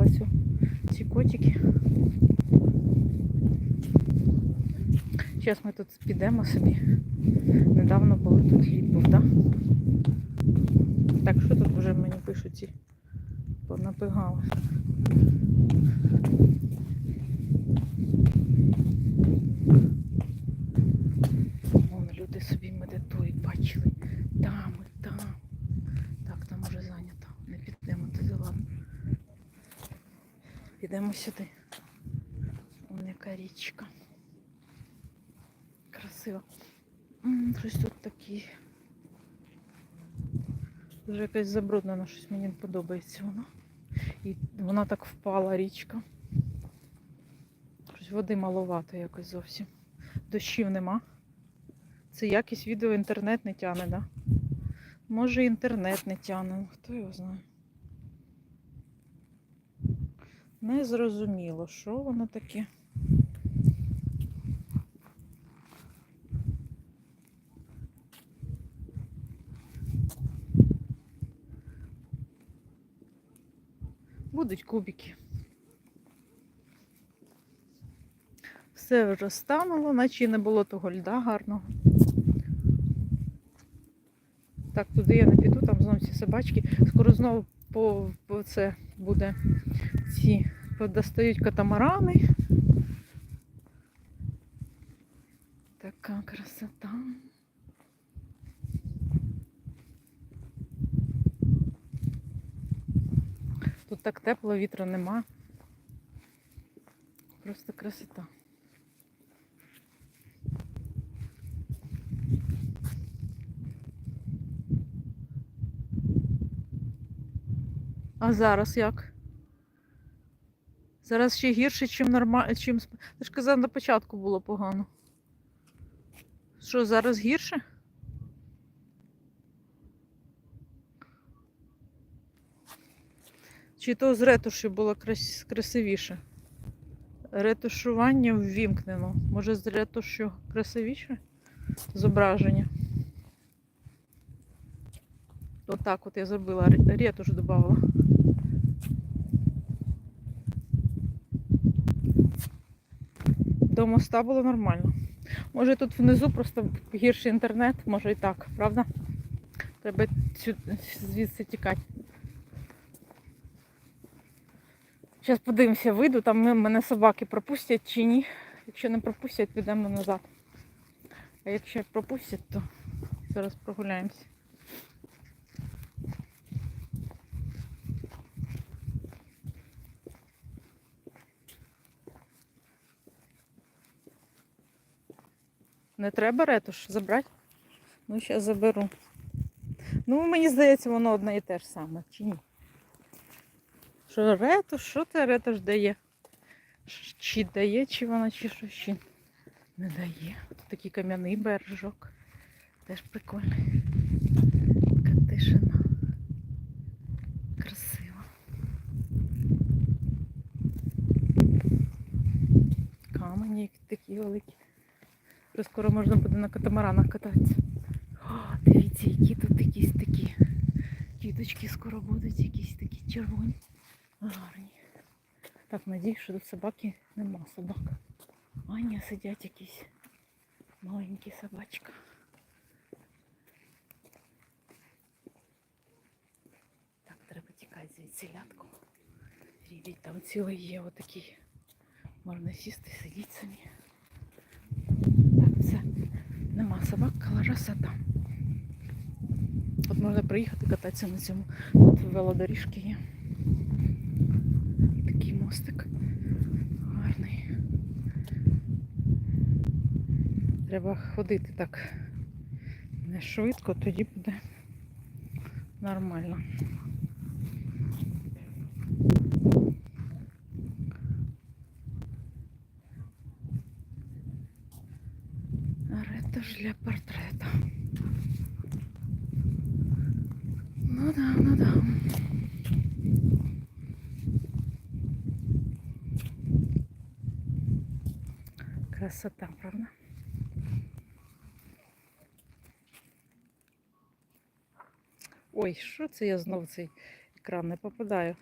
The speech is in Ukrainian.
понапихала цю, ці котики. Зараз ми тут підемо собі. Недавно були тут хліб був, так? Так, що тут вже мені пишуть ці понапихали? Вон люди собі медитують, бачили. Там і там. Так, там уже зайнято. Не підемо туди, ладно. Підемо сюди. Вон яка річка. Красиво. Щось тут такі. Дуже якась забруднена, щось мені не подобається вона. І вона так впала річка. Щось води маловато якось зовсім. Дощів нема. Це якість відео інтернет не тягне, да? Може інтернет не тягне, хто його знає. Не зрозуміло, що воно таке. Будуть кубики. Все вже стануло, наче не було того льда гарного. Так, туди я не піду, там знову ці собачки. Скоро знову по, по це буде ці достають катамарани. Така красота. Тут так тепло, вітру нема. Просто красота. А зараз як? Зараз ще гірше, чим нормально. Чим... Ти ж казав, на початку було погано. Що, зараз гірше? Чи то з ретуші було крас... красивіше? Ретушування ввімкнено. Може з ретушу красивіше зображення? Отак от я зробила, ретуш додавала. До моста було нормально. Може тут внизу просто гірший інтернет, може і так, правда? Треба звідси тікати. Зараз подивимося, вийду, там мене собаки пропустять чи ні. Якщо не пропустять, підемо назад. А якщо пропустять, то зараз прогуляємося. Не треба ретуш забрати? Ну, зараз заберу. Ну, мені здається, воно одне і те ж саме, чи ні? Що ретуш, що це ретуш дає? Чи дає, чи вона, чи що ще не дає. Тут такий кам'яний бережок. Теж прикольний. Така тишина. Красиво. Камені такі великі. Вже скоро можна буде на катамаранах кататися. О, дивіться, які тут якісь такі кіточки скоро будуть, якісь такі червоні. Гарні. Так, надіюсь, що тут собаки нема собак. А ні, сидять якісь маленькі собачка. Так, треба тікати звідси лятку. Рівіть, там цілий є отакий. Можна сісти, сидіти самі. Красота. От можна приїхати кататися на цьому. Тут велодоріжки є. Такий мостик. Гарний. Треба ходити так не швидко, тоді буде нормально. Ретуш для портрета. Ну да, ну да. Красота, правда? Ой, що це я знов цей екран не попадаю?